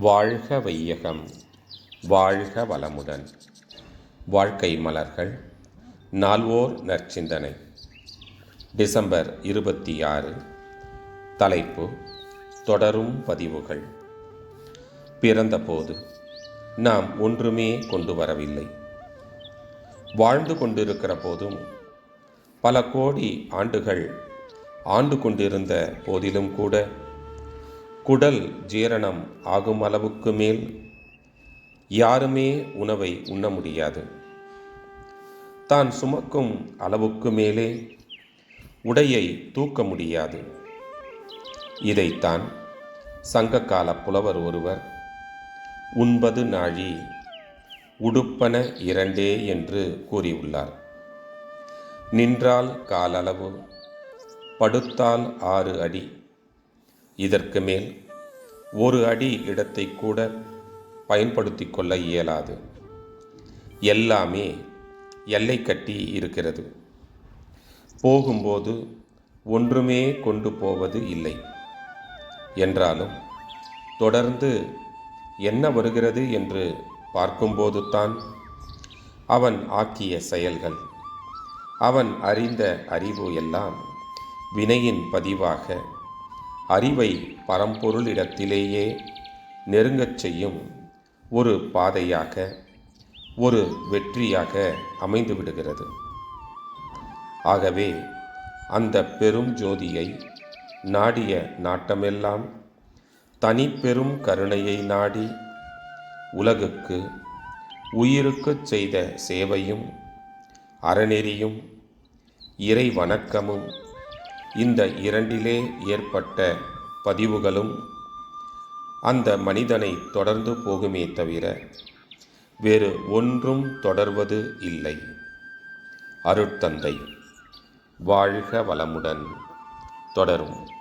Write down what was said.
வாழ்க வையகம் வாழ்க வளமுடன். வாழ்க்கை மலர்கள் நால்வோர் நற்சிந்தனை. டிசம்பர் இருபத்தி ஆறு தலைப்பு தொடரும் பதிவுகள். பிறந்தபோது நாம் ஒன்றுமே கொண்டு வரவில்லை. வாழ்ந்து கொண்டிருக்கிற போதும் பல கோடி ஆண்டுகள் ஆண்டு கொண்டிருந்த போதிலும் கூட குடல் ஜீரணம் ஆகும் அளவுக்கு மேல் யாருமே உணவை உண்ண முடியாது. தான் சுமக்கும் அளவுக்கு மேலே உடையை தூக்க முடியாது. இதைத்தான் சங்ககால புலவர் ஒருவர் உண்பது நாழி உடுப்பன இரண்டே என்று கூறியுள்ளார். நின்றால் காலளவு படுத்தால் ஆறு அடி இதற்கு மேல் ஒரு அடி இடத்தை கூட பயன்படுத்தி கொள்ள இயலாது. எல்லாமே எல்லை கட்டி இருக்கிறது. போகும்போது ஒன்றுமே கொண்டு போவது இல்லை. என்றாலும் தொடர்ந்து என்ன வருகிறது என்று பார்க்கும்போது தான் அவன் ஆக்கிய செயல்கள் அவன் அறிந்த அறிவு எல்லாம் வினையின் பதிவாக அறிவை பரம்பொருளிடத்திலேயே நெருங்கச் செய்யும் ஒரு பாதையாக ஒரு வெற்றியாக அமைந்துவிடுகிறது ஆகவே அந்த பெரும் ஜோதியை நாடிய நாட்டமெல்லாம் தனிப்பெரும் கருணையை நாடி உலகுக்கு உயிருக்குச் செய்த சேவையும் அறநெறியும் இறை வணக்கமும் இந்த இரண்டிலே ஏற்பட்ட பதிவுகளும் அந்த மனிதனை தொடர்ந்து போகுமே தவிர வேறு ஒன்றும் தொடர்வது இல்லை. அருட்தந்தை. வாழ்க வளமுடன். தொடரும்.